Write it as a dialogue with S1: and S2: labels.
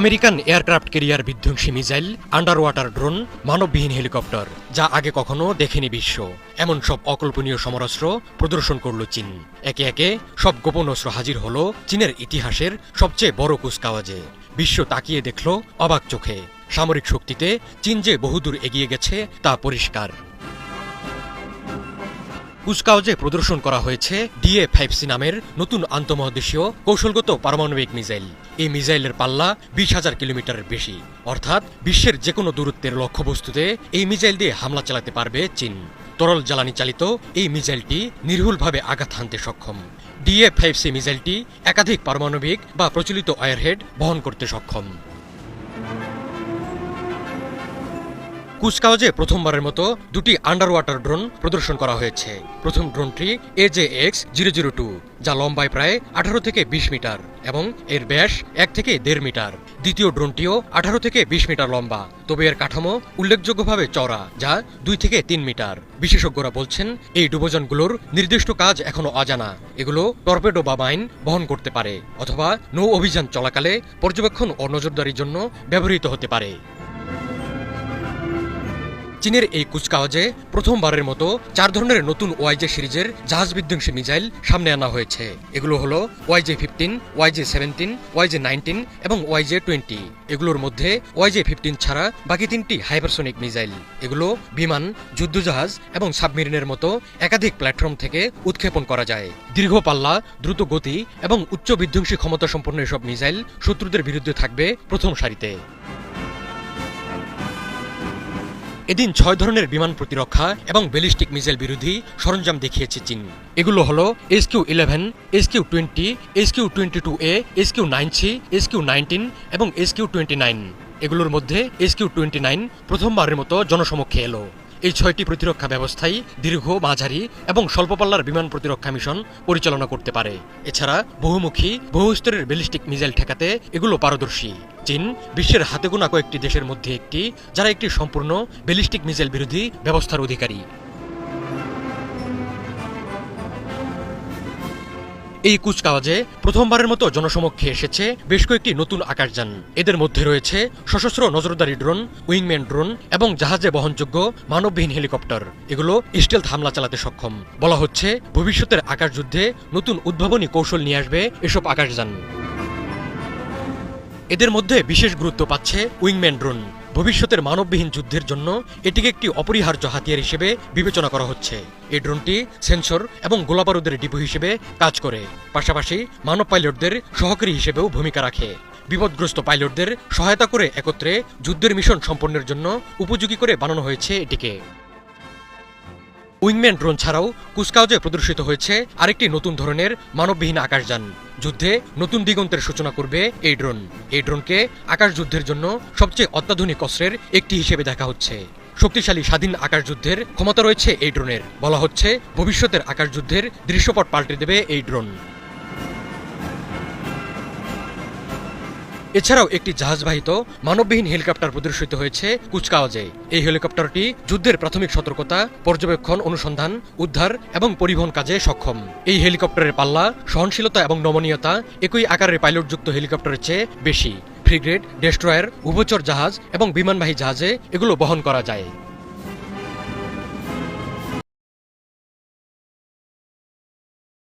S1: American aircraft carrier বিধ্বংসী missile under water drone, মানববিহীন helicopter, যা আগে কখনো দেখেনি বিশ্ব। এমন সব অকল্পনীয় সমরাস্ত্র প্রদর্শন করল চীন। একে একে সব গোপন অস্ত্র হাজির হলো চীনের ইতিহাসের সবচেয়ে বড় কুচকাওয়াজে। বিশ্ব তাকিয়ে দেখল অবাক চোখে। সামরিক শক্তিতে চীন যে বহুদূর এগিয়ে গেছে তা পরিষ্কার। কুচকাওয়াজে প্রদর্শন করা হয়েছে ডিএ ফাইভ সি নামের নতুন আন্তঃমহাদেশীয় কৌশলগত পারমাণবিক মিসাইল। এই মিসাইলের পাল্লা বিশ হাজার কিলোমিটারের বেশি। অর্থাৎ বিশ্বের যে কোনো দূরত্বের লক্ষ্যবস্তুতে এই মিসাইল দিয়ে হামলা চালাতে পারবে চীন। তরল জ্বালানি চালিত এই মিসাইলটি নির্ভুলভাবে আঘাত হানতে সক্ষম। ডিএ ফাইভ সি মিসাইলটি একাধিক পারমাণবিক বা প্রচলিত ওয়ারহেড বহন করতে সক্ষম। কুচকাওয়াজে প্রথমবারের মতো দুটি আন্ডার ওয়াটার ড্রোন প্রদর্শন করা হয়েছে। প্রথম ড্রোনটি এজে এক্স জিরো জিরো টু যা লম্বায় প্রায় আঠারো থেকে বিশ মিটার এবং এর ব্যাস এক থেকে দেড় মিটার। দ্বিতীয় ড্রোনটিও আঠারো থেকে বিশ মিটার লম্বা, তবে এর কাঠামো উল্লেখযোগ্যভাবে চড়া যা দুই থেকে তিন মিটার। বিশেষজ্ঞরা বলছেন, এই ডুবোজানগুলোর নির্দিষ্ট কাজ এখনও অজানা। এগুলো টর্পেডো বা মাইন বহন করতে পারে, অথবা নৌ অভিযান চলাকালে পর্যবেক্ষণ ও নজরদারির জন্য ব্যবহৃত হতে পারে। চীনের এই কুচকাওয়াজে প্রথমবারের মতো চার ধরনের নতুন ওয়াইজে সিরিজের জাহাজ বিধ্বংসী মিসাইল সামনে আনা হয়েছে। এগুলো হলো YJ fifteen YJ seventeen YJ nineteen এবং ওয়াইজে টোয়েন্টি। এগুলোর মধ্যে ওয়াইজে ফিফটিন ছাড়া বাকি তিনটি হাইপারসোনিক মিসাইল। এগুলো বিমান, যুদ্ধজাহাজ এবং সাবমেরিনের মতো একাধিক প্ল্যাটফর্ম থেকে উৎক্ষেপণ করা যায়। দীর্ঘ পাল্লা, দ্রুত গতি এবং উচ্চ বিধ্বংসী ক্ষমতা সম্পন্ন এসব মিসাইল শত্রুদের বিরুদ্ধে থাকবে প্রথম সারিতে। এদিন ছয় ধরনের বিমান প্রতিরক্ষা এবং ব্যালিস্টিক মিসাইল বিরোধী সরঞ্জাম দেখিয়েছে চীন। এগুলো হলো S Q eleven, S Q twenty, S Q twenty two A, S Q nine C, S Q nineteen এবং এস কিউ টোয়েন্টি নাইন। এগুলোর মধ্যে এস কিউ টোয়েন্টি নাইন প্রথমবারের মতো জনসমক্ষে এলো। এই ছয়টি প্রতিরক্ষা ব্যবস্থাই দীর্ঘ, মাঝারি এবং স্বল্পপাল্লার বিমান প্রতিরক্ষা মিশন পরিচালনা করতে পারে। এছাড়া বহুমুখী, বহুস্তরের ব্যালিস্টিক মিসাইল ঠেকাতে এগুলো পারদর্শী। চীন বিশ্বের হাতে গোনা কয়েকটি দেশের মধ্যে একটি, যারা একটি সম্পূর্ণ ব্যালিস্টিক মিসাইল বিরোধী ব্যবস্থার অধিকারী। এই কুচকাওয়াজে প্রথমবারের মতো জনসমক্ষে এসেছে বেশ কয়েকটি নতুন আকাশযান। এদের মধ্যে রয়েছে সশস্ত্র নজরদারি ড্রোন, উইংম্যান ড্রোন এবং জাহাজে বহনযোগ্য মানববিহীন হেলিকপ্টার। এগুলো স্টেলথ হামলা চালাতে সক্ষম। বলা হচ্ছে, ভবিষ্যতের আকাশযুদ্ধে নতুন উদ্ভাবনী কৌশল নিয়ে আসবে এসব আকাশযান। এদের মধ্যে বিশেষ গুরুত্ব পাচ্ছে উইংম্যান ড্রোন। ভবিষ্যতের মানববিহীন যুদ্ধের জন্য এটিকে একটি অপরিহার্য হাতিয়ার হিসেবে বিবেচনা করা হচ্ছে। এই ড্রোনটি সেন্সর এবং গোলাবারুদের ডিপো হিসেবে কাজ করে। পাশাপাশি মানব পাইলটদের সহকারী হিসেবেও ভূমিকা রাখে। বিপদগ্রস্ত পাইলটদের সহায়তা করে একত্রে যুদ্ধের মিশন সম্পন্নের জন্য উপযোগী করে বানানো হয়েছে এটিকে। উইংম্যান ড্রোন ছাড়াও কুচকাওয়াজে প্রদর্শিত হয়েছে আরেকটি নতুন ধরনের মানববিহীন আকাশযান। যুদ্ধে নতুন দিগন্তের সূচনা করবে এই ড্রোন। এই ড্রোনকে আকাশ যুদ্ধের জন্য সবচেয়ে অত্যাধুনিক অস্ত্রের একটি হিসেবে দেখা হচ্ছে। শক্তিশালী স্বাধীন আকাশ যুদ্ধের ক্ষমতা রয়েছে এই ড্রোনের। বলা হচ্ছে ভবিষ্যতের আকাশ যুদ্ধের দৃশ্যপট পাল্টে দেবে এই ড্রোন। এছাড়াও একটি জাহাজবাহিত মানববিহীন হেলিকপ্টার প্রদর্শিত হয়েছে কুচকাওয়াজে। এই হেলিকপ্টারটি যুদ্ধের প্রাথমিক সতর্কতা, পর্যবেক্ষণ, অনুসন্ধান, উদ্ধার এবং পরিবহন কাজে সক্ষম। এই হেলিকপ্টারের পাল্লা, সহনশীলতা এবং নমনীয়তা একই আকারের পাইলটযুক্ত হেলিকপ্টারের চেয়ে বেশি। ফ্রিগ্রেড, ডেস্ট্রয়ার, উভচর জাহাজ এবং বিমানবাহী জাহাজে এগুলো বহন করা যায়।